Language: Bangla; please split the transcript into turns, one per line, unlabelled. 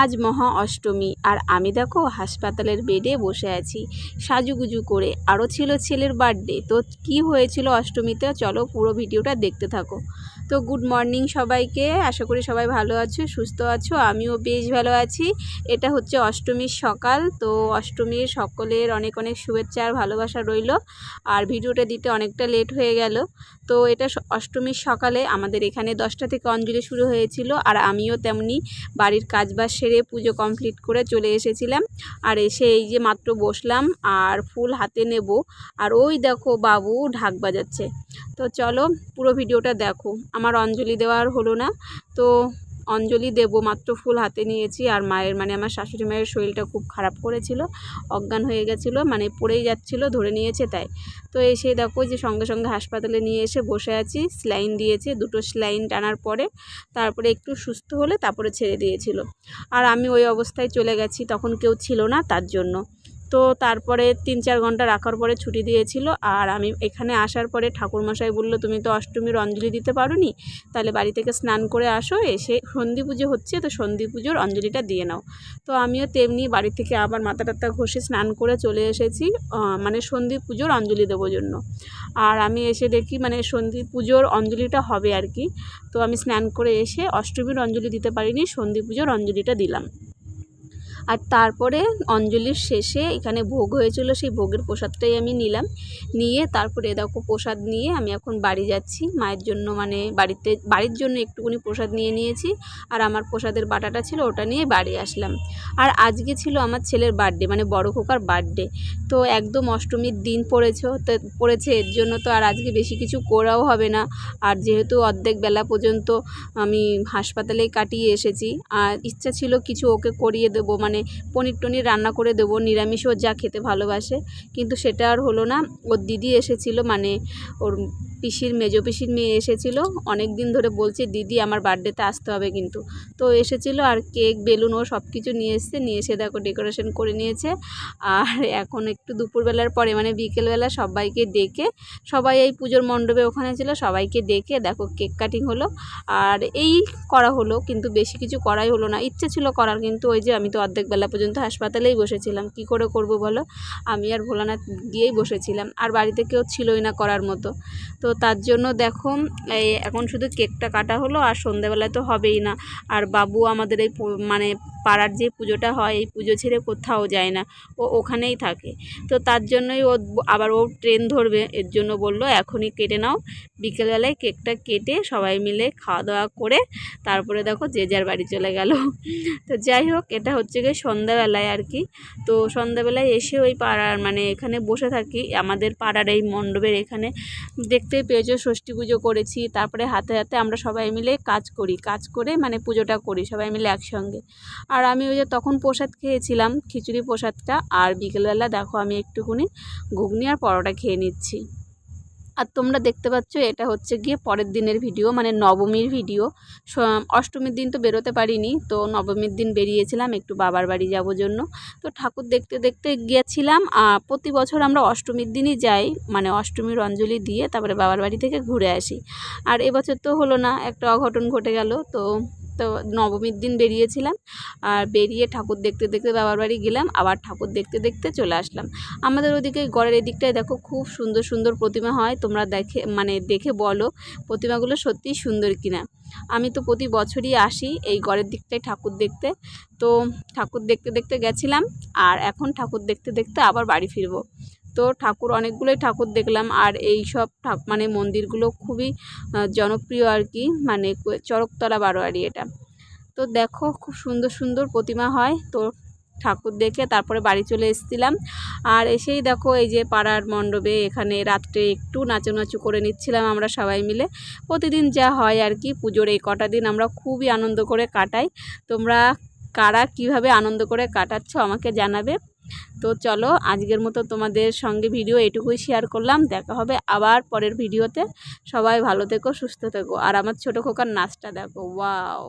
আজ মহা অষ্টমী, আর আমি দেখো হাসপাতালের বেডে বসে আছি। সাজুগুজু করে আরও ছিল ছেলের বার্থডে তো কি হয়েছিল অষ্টমীতে? চলো পুরো ভিডিওটা দেখতে থাকো। তো গুড মর্নিং সবাইকে। আশা করি সবাই ভালো আছো, সুস্থ আছো। আমিও বেশ ভালো আছি। এটা হচ্ছে অষ্টমীর সকাল, তো অষ্টমীর সকলের অনেক অনেক শুভেচ্ছা আর ভালোবাসা রইল। আর ভিডিওটা দিতে অনেকটা লেট হয়ে গেল। তো এটা অষ্টমীর সকালে আমাদের এখানে দশটা থেকে অঞ্জলি শুরু হয়েছিল। আর আমিও তেমনি বাড়ির কাজ কাজবাজ সেরে পুজো কমপ্লিট করে চলে এসেছিলাম। আর এসে এই যে মাত্র বসলাম আর ফুল হাতে নেব। আর ওই দেখো বাবু ঢাক বাজাচ্ছে। তো চলো পুরো ভিডিওটা দেখো। আমার অঞ্জলি দেওয়ার হলো না। তো অঞ্জলি দেব, মাত্র ফুল হাতে নিয়েছি আর মায়ের মানে আমার শাশুড়ি মায়ের শরীরটা খুব খারাপ করেছিল, অজ্ঞান হয়ে গেছিল মানে পড়েই যাচ্ছিল, ধরে নিয়েছে তাই। তো এসে দেখো যে সঙ্গে সঙ্গে হাসপাতালে নিয়ে এসে বসে আছি, স্লাইন দিয়েছে, দুটো স্লাইন টানার পরে তারপরে একটু সুস্থ হলে তারপরে ছেড়ে দিয়েছিল। আর আমি ওই অবস্থায় চলে গেছি, তখন কেউ ছিল না তার জন্য। তো তারপরে তিন চার ঘণ্টা রাখার পরে ছুটি দিয়েছিল। আর আমি এখানে আসার পরে ঠাকুরমশাই বলল, তুমি তো অষ্টমীর অঞ্জলি দিতে পারো নি তাহলে বাড়ি থেকে স্নান করে আসো, এসে সন্ধি পুজো হচ্ছে, তো সন্ধি পুজোর অঞ্জলিটা দিয়ে নাও। তো আমিও তেমনি বাড়ি থেকে আবার মাথা টাথা ঘষে স্নান করে চলে এসেছি মানে সন্ধি পুজোর অঞ্জলি দেবো জন্য। আর আমি এসে দেখি মানে সন্ধি পুজোর অঞ্জলিটা হবে আর কি। তো আমি স্নান করে এসে অষ্টমীর অঞ্জলি দিতে পারিনি, সন্ধি পুজোর অঞ্জলিটা দিলাম। আর তারপরে অঞ্জলির শেষে এখানে ভোগ হয়েছিল, সেই ভোগের প্রসাদটাই আমি নিলাম। নিয়ে তারপরে দেখো প্রসাদ নিয়ে আমি এখন বাড়ি যাচ্ছি। মায়ের জন্য মানে বাড়িতে, বাড়ির জন্য একটুখানি প্রসাদ নিয়ে নিয়েছি আর আমার প্রসাদের বাটাটা ছিল ওটা নিয়ে বাড়ি আসলাম। আর আজকে ছিল আমার ছেলের বার্থডে মানে বড় খোকার বার্থডে। তো একদম অষ্টমীর দিন পড়েছে, তো, পড়েছে, এর জন্য তো আর আজকে বেশি কিছু করাও হবে না। আর যেহেতু অর্ধেক বেলা পর্যন্ত আমি হাসপাতালেই কাটিয়ে এসেছি, আর ইচ্ছা ছিল কিছু ওকে করিয়ে দেবো মানে পনির টনির রান্না করে দেবো, নিরামিষও যা খেতে ভালোবাসে। কিন্তু সেটা আর হলো না, ওর দিদি এসেছিল মানে ওর পিসির, মেজো পিসির মেয়ে এসেছিল। অনেক দিন ধরে বলছে, দিদি, আমার বার্থডেতে আসতে হবে কিন্তু। তো এসেছিল আর কেক, বেলুন, ও সব কিছু নিয়ে এসছে, নিয়ে এসে দেখো ডেকোরেশন করে নিয়েছে। আর এখন একটু দুপুরবেলার পরে মানে বিকেলবেলা সবাইকে ডেকে, সবাই এই পুজোর মণ্ডপে ওখানে ছিল, সবাইকে ডেকে দেখো কেক কাটিং হলো। আর এই করা হলো, কিন্তু বেশি কিছু করাই হলো না। ইচ্ছে ছিল করার, কিন্তু ওই যে আমি তো অর্ধেক বেলা পর্যন্ত হাসপাতালেই বসেছিলাম। কি করে করব বলো? আমি আর ভোলানাথ গিয়েই বসেছিলাম। আর বাড়িতে কেউ ছিলই না করার মতো। তো তার জন্য দেখো এখন শুধু কেকটা কাটা হলো আর সন্ধেবেলায় তো হবেই না। আর বাবু আমাদের এই মানে পাড়ার যে পুজোটা হয়, এই পুজো ছেড়ে কোথাও যায় না। ও ওখানেই থাকে। তো তার জন্যই ও আবার ও ট্রেন ধরবে। এর জন্য বলল, এখনই কেটে নাও। বিকেলবেলায় কেকটা কেটে সবাই মিলে খাওয়া দাওয়া করে তারপরে দেখো যে যার বাড়ি চলে গেল। তো যাই হোক, এটা হচ্ছে গিয়ে সন্ধ্যাবেলায় আর কি। তো সন্ধ্যাবেলায় এসে ওই পাড়ার মানে এখানে বসে থাকি। আমাদের পাড়ার এই মণ্ডপের এখানে দেখতেই পেয়েছ, ষষ্ঠী পুজো করেছি। তারপরে হাতে হাতে আমরা সবাই মিলে কাজ করি। কাজ করে মানে পুজোটা করি, সবাই মিলে একসঙ্গে। আর আমি ওই যে তখন প্রসাদ খেয়েছিলাম, খিচুড়ি প্রসাদটা। আর বিকেলবেলা দেখো আমি একটুখানি ঘুগনি আর পরোটা খেয়ে নিচ্ছি। আর তোমরা দেখতে পাচ্ছ এটা হচ্ছে গিয়ে পরের দিনের ভিডিও মানে নবমীর ভিডিও। অষ্টমীর দিন তো বেরোতে পারিনি, তো নবমীর দিন বেরিয়েছিলাম, একটু বাবার বাড়ি যাব জন্য। তো ঠাকুর দেখতে দেখতে গিয়েছিলাম আর প্রতি বছর আমরা অষ্টমীর দিনই যাই মানে অষ্টমীর অঞ্জলি দিয়ে তারপরে বাবার বাড়ি থেকে ঘুরে আসি। আর এবছর তো হলো না, একটা অঘটন ঘটে গেল, তো তো নবমীর দিন বেরিয়েছিলাম আর বেরিয়ে ঠাকুর দেখতে দেখতে বাবার বাড়ি গেলাম, আবার ঠাকুর দেখতে দেখতে চলে আসলাম। আমাদের ওদিকে গড়ের এদিকটায় দেখো খুব সুন্দর সুন্দর প্রতিমা হয়, তোমরা দেখে মানে দেখে বলো প্রতিমাগুলো সত্যিই সুন্দর কিনা। আমি তো প্রতি বছরই আসি এই গড়ের দিকটায় ঠাকুর দেখতে। তো ঠাকুর দেখতে দেখতে গেছিলাম আর এখন ঠাকুর দেখতে দেখতে আবার বাড়ি ফিরবো। তো ঠাকুর, অনেকগুলোই ঠাকুর দেখলাম আর এই সব মানে মন্দিরগুলো খুবই জনপ্রিয় আর কি মানে চরকতলা বারোয়ারি এটা। তো দেখো খুব সুন্দর সুন্দর প্রতিমা হয়, তো ঠাকুর দেখে তারপরে বাড়ি চলে এসেছিলাম। আর এসেই দেখো এই যে পাড়ার মণ্ডপে এখানে রাত্রে একটু নাচু করে নিচ্ছিলাম আমরা সবাই মিলে। প্রতিদিন যা হয় আর কি, পুজোর এই কটা দিন আমরা খুবই আনন্দ করে কাটাই। তোমরা কারা কীভাবে আনন্দ করে কাটাচ্ছ আমাকে জানাবে। তো চলো আজকের মতো তোমাদের সঙ্গে ভিডিও এটুকুই শেয়ার করলাম। দেখা হবে আবার পরের ভিডিওতে। সবাই ভালো থেকো, সুস্থ থেকো। আর আমার ছোটো খোকার নাচটা দেখো। ওয়াও